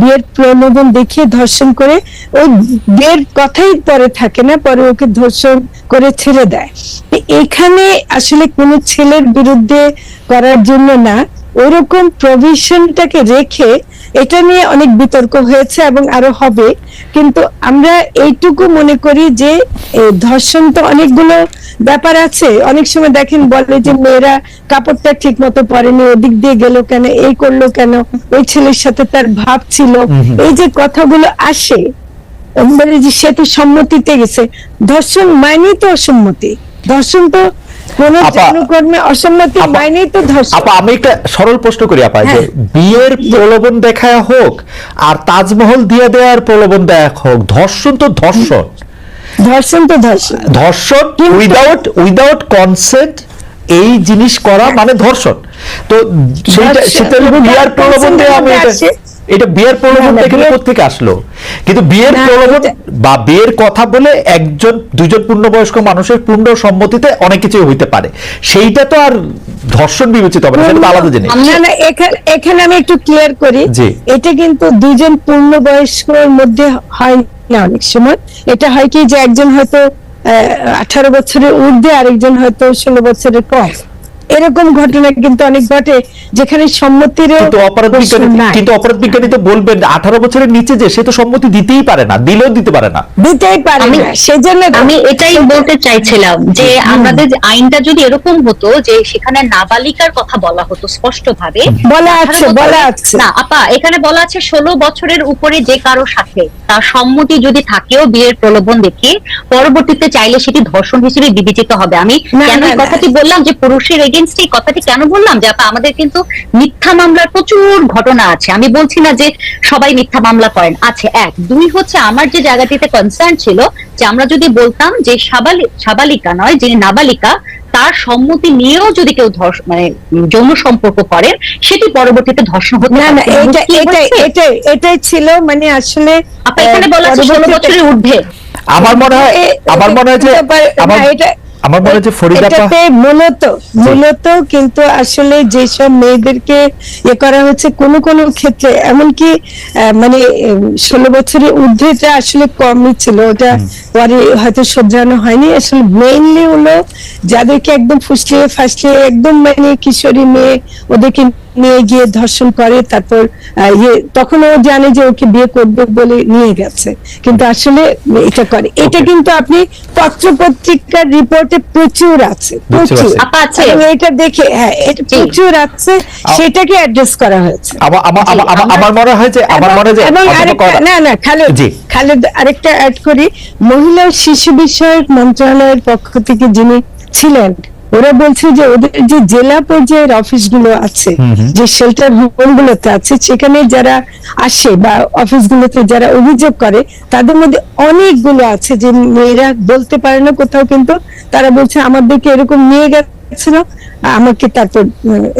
বিয়ের প্রলোভন দেখিয়ে ধর্ষণ করে ওই বিয়ের কথাই পরে থাকে না, পরে ওকে ধর্ষণ করে ছেড়ে দেয়। এখানে আসলে কোনো ছেলের বিরুদ্ধে করার জন্য না ওরকম প্রভিশনটাকে রেখে এটা নিয়ে অনেক বিতর্ক হয়েছে এবং আরও হবে। কিন্তু আমরা এইটুকু মনে করি যে ধর্ষণ তো অনেকগুলো ব্যাপার আছে। অনেক সময় দেখেন বলে যে মেয়েরা কাপড়টা ঠিক মতো পরেনি ওদিক দিয়ে গেল কেন এই করল কেন ওই ছেলের সাথে তার ভাব ছিল। এই যে কথাগুলো আসে মানে যে সে তো সম্মতিতে গেছে। ধর্ষণ মানেই তো অসম্মতি। ধর্ষণ তো আপা- জনকর্মে অসম্মতি আপা- মানেই তো ধর্ষণ। আপা আমি একটা সরল প্রশ্ন করি আপা যে হ্যাঁ। বিয়ের প্রলোভন দেখায় হোক আর তাজমহল দিয়ে দেওয়ার প্রলোভন দেয়া হোক ধর্ষণ তো ধর্ষণ। ধর্ষণ তো ধর্ষণ। ধর্ষণ উইদাউট উইদাউট কনসেন্ট এই জিনিস করা মানে ধর্ষণ। তো সেটা ধর্ষণ, সেটা হলো প্রলোভন দিয়ে আমি এটা- বিয়ের প্রলোভন না, থেকে আসলো? কিন্তু বিয়ের প্রলোভন বা বিয়ের কথা বলে একজন দুজন পূর্ণবয়স্ক মানুষের পূর্ণ সম্মতিতে অনেক কিছুই হইতে পারে। সেইটা তো আর ধর্ষণ বিবেচিত হবে সেটা তো আলাদা জিনিস। না এখানে আমি একটু ক্লিয়ার করি। এটা কিন্তু দুজন পূর্ণ বয়স্কর মধ্যে হয় না অনেক সময়। এটা হয় কি যে একজন হয়তো আঠারো বছরের ঊর্ধ্বে আরেকজন হয়তো ষোলো বছরের কম। এরকম ঘটনা কিন্তু অনেক ঘটে যেখানে সম্মতির কিন্তু অপরাধ বিজ্ঞানী কিন্তু অপরাধ বিজ্ঞানী তো বলবেন আঠারো বছরের নিচে যে সে তো সম্মতি দিতেই পারে না দিলেও দিতে পারে না। দিতেই পারে না সেজন্য আমি এটাই বলতে চাইছিলাম যে আমাদের আইনটা যদি এরকম হতো যে সেখানে নাবালিকার কথা বলা হতো স্পষ্ট ভাবে বলা আছে বলা আছে। না আপা এখানে বলা আছে ষোলো বছরের উপরে যে কারও সাথে তার সম্মতি যদি থাকেও বিয়ের প্রলোভন দেখিয়ে পরবর্তীতে চাইলে সেটি ধর্ষণ হিসেবে বিবেচিত হবে। আমি কেন। কথাটি বললাম যে পুরুষের এগেনস্ট এই কথাটি কেন বললাম? যে আপা আমাদের কিন্তু মিথ্যা মামলার প্রচুর ঘটনা আছে। আমি বলছি না যে সবাই মিথ্যা মামলা করেন। আছে এক। দুই হচ্ছে আমার যে জায়গাটিতে কনসার্ন ছিল যে আমরা যদি বলতাম যে সাবালি- সাবালিকা নয় যে নাবালিকা তার সম্মতি নিয়েও যদি কেউ ধর্ষ মানে যৌন সম্পর্ক করেন সেটি পরবর্তীতে ধর্ষণ হতে না না পারে। এটা কি এটাই ছিল মানে আসলে আপা এখানে বলা আছে ষোলো পরবর্তীতে- বছরের ঊর্ধ্বে। আমার মনে হয় আমার মনে হয় যে এটা- আমার মনে হচ্ছে যে ফরিদা আপা- এটাতে মূলত মূলত কিন্তু আসলে যেসব মেয়েদেরকে ইয়ে করা হচ্ছে কোন কোন ক্ষেত্রে এমনকি মানে ষোলো বছরের ঊর্ধ্বেটা আসলে কমই ছিল। ওটা পরে হয়তো শোধরানো হয়নি। আসলে মেইনলি হলো যাদেরকে একদম ফুসলিয়ে ফাসলিয়ে একদম মানে কিশোরী মেয়ে ওদেরকে নিয়ে গিয়ে ধর্ষণ করে তারপর ইয়ে তখন ও জানে যে ওকে বিয়ে করবে বলে নিয়ে গেছে। কিন্তু আসলে এটা করে। এটা কিন্তু আপনি পত্র পত্রিকার রিপোর্টে প্রচুর আছে প্রচুর এটা দেখে হ্যাঁ এটা প্রচুর আছে সেটাকে অ্যাড্রেস করা হয়েছে। আমার মনে হয় যে আমার মনে হয় এবং আরেকটা না না খালেদ জি। খালেদ আরেকটা অ্যাড করি। মহিলা শিশু বিষয়ক মন্ত্রণালয়ের পক্ষ থেকে যিনি ছিলেন ওরা বলছে যে ওদের যে জেলা পর্যায়ের অফিসগুলো আছে যে শেল্টার হোম গুলোতে আছে সেখানে যারা আসে বা অফিসগুলোতে যারা অভিযোগ করে তাদের মধ্যে অনেকগুলো আছে যে মেয়েরা বলতে পারে না কোথাও কিন্তু তারা বলছে আমাদেরকে এরকম নিয়ে গেছিল আমাকে তারপর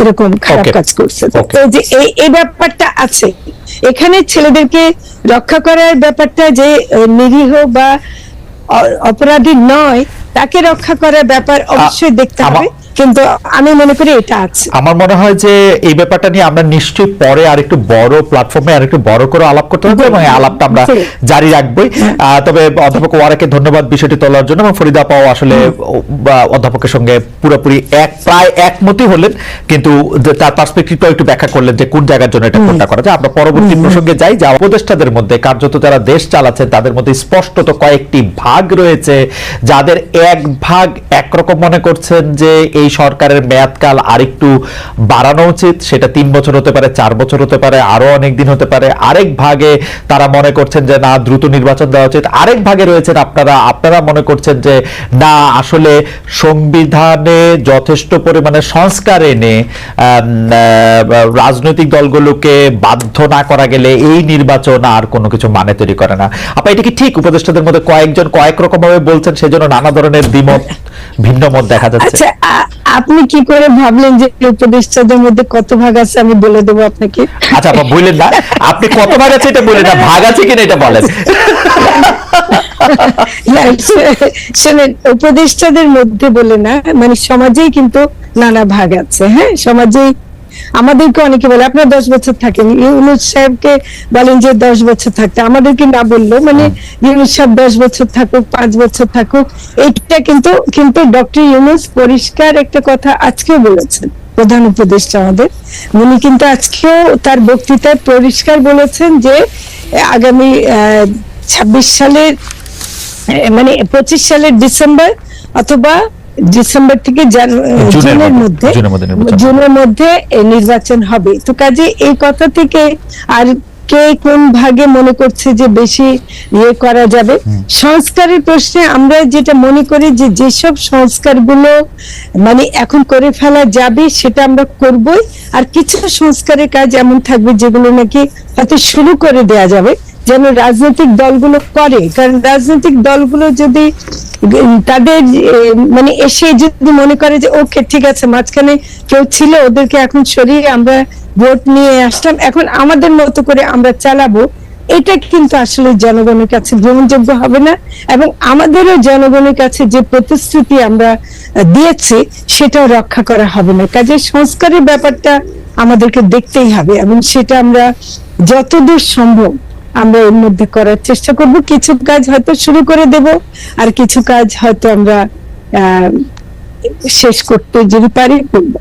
এরকম খারাপ কাজ করছে। তো যে এই এই ব্যাপারটা আছে এখানে ছেলেদেরকে রক্ষা করার ব্যাপারটা যে নিরীহ বা অপরাধী নয় তাকে রক্ষা করার ব্যাপার অবশ্যই দেখতে হবে। কিন্তু আমি মনে করি এটা আছে। আমার মনে হয় যে এই ব্যাপারটা নিয়ে আমরা নিশ্চয়ই পরে আরেকটু বড় প্ল্যাটফর্মে আরেকটু বড় করে আলাপ করতে হবে এবং আলাপটা আমরা জারি রাখবই। তবে অধ্যাপক ওয়ারাকে ধন্যবাদ বিষয়টি তোলার জন্য এবং ফরিদা পাও আসলে অধ্যাপকের সঙ্গে পুরোপুরি এক প্রায় একমতই হলেন। কিন্তু তার পার্সপেক্টিভটাও একটু ব্যাখ্যা করলেন যে কোন জায়গার জন্য এটা কোনটা করা যায়। আমরা পরবর্তী প্রসঙ্গে যাই যা উপদেষ্টাদের মধ্যে কার্যত যারা দেশ চালাচ্ছে তাদের মধ্যে স্পষ্টত কয়েকটি ভাগ রয়েছে যাদের এক ভাগ একরকম মনে করছেন যে এই সরকারের মেয়াদকাল আরেকটু বাড়ানো উচিত। সেটা তিন বছর হতে পারে, চার বছর হতে পারে, আরও অনেক দিন হতে পারে। আরেক ভাগে তারা মনে করছেন যে, না, দ্রুত নির্বাচন দেওয়া উচিত। আরেক ভাগে রয়েছেন আপনারা আপনারা মনে করছেন যে, না, আসলে সংবিধানে যথেষ্ট পরিমাণে সংস্কার এনে রাজনৈতিক দলগুলোকে বাধ্য না করা গেলে এই নির্বাচন আর কোনো কিছু মানে তৈরি করে না। আপা, এটা কি ঠিক? উপদেষ্টাদের মধ্যে কয়েকজন কয়েক রকম ভাবে বলছেন, সেজন্য নানা ধরনের দ্বিমত, ভিন্ন মত দেখা যাচ্ছে। আচ্ছা আপনি কি করে ভাবলেন যে উপদেষ্টাদের মধ্যে কত ভাগ আছে আমি বলে দেবো আপনাকে? আচ্ছা আপা বললেন না আপনি কত ভাগ আছে এটা বলে না ভাগ আছে কিনা এটা বলেন। শোনেন উপদেষ্টাদের মধ্যে বলে না মানে সমাজেই কিন্তু নানা ভাগ আছে হ্যাঁ? সমাজেই আমাদেরকে অনেকে বলে আপনার দশ বছর থাকেন। ইউনুস সাহেবকে বলেন যে দশ বছর থাকতে। আমাদেরকে না বলল মানে ইউনুস সাহেব দশ বছর থাকুক পাঁচ বছর থাকুক এইটা কিন্তু কিন্তু ডক্টর ইউনুস পরিষ্কার একটা কথা আজকেও বলেছেন প্রধান উপদেষ্টা আমাদের। উনি কিন্তু আজকেও তার বক্তৃতায় পরিষ্কার বলেছেন যে আহ, আগামী ছাব্বিশ সালের মানে পঁচিশ সালের ডিসেম্বর অথবা ডিসেম্বর থেকে জানু- জুনের মধ্যে, জুনের মধ্যে নির্বাচন হবে। তো কাজে এই কথা থেকে আর কে কোন ভাগে মনে করছে যে বেশি ইয়ে করা যাবে? সংস্কারের প্রশ্নে আমরা যেটা মনে করি যে যেসব সংস্কারগুলো মানে এখন করে ফেলা যাবে সেটা আমরা করবই। আর কিছু সংস্কারের কাজ এমন থাকবে যেগুলো নাকি হয়তো শুরু করে দেয়া যাবে। যেন রাজনৈতিক দলগুলো করে। কারণ রাজনৈতিক দলগুলো যদি তাদের মানে এসে যদি মনে করে যে, ওকে, ঠিক আছে, মাঝখানে কেউ ছিল, ওদেরকে এখন সরিয়ে আমরা ভোট নিয়ে আসলাম, এখন আমাদের মতো করে আমরা চালাবো, এটা কিন্তু আসলে জনগণের কাছে গ্রহণযোগ্য হবে না। এবং আমাদেরও জনগণের কাছে যে প্রতিশ্রুতি আমরা দিয়েছি, সেটাও রক্ষা করা হবে না। কাজে সংস্কারের ব্যাপারটা আমাদেরকে দেখতেই হবে এবং সেটা আমরা যতদূর সম্ভব আমরা এর মধ্যে করার চেষ্টা করব। কিছু কাজ হয়তো শুরু করে দেব, আর কিছু কাজ হয়তো আমরা শেষ করতে যদি পারি করব।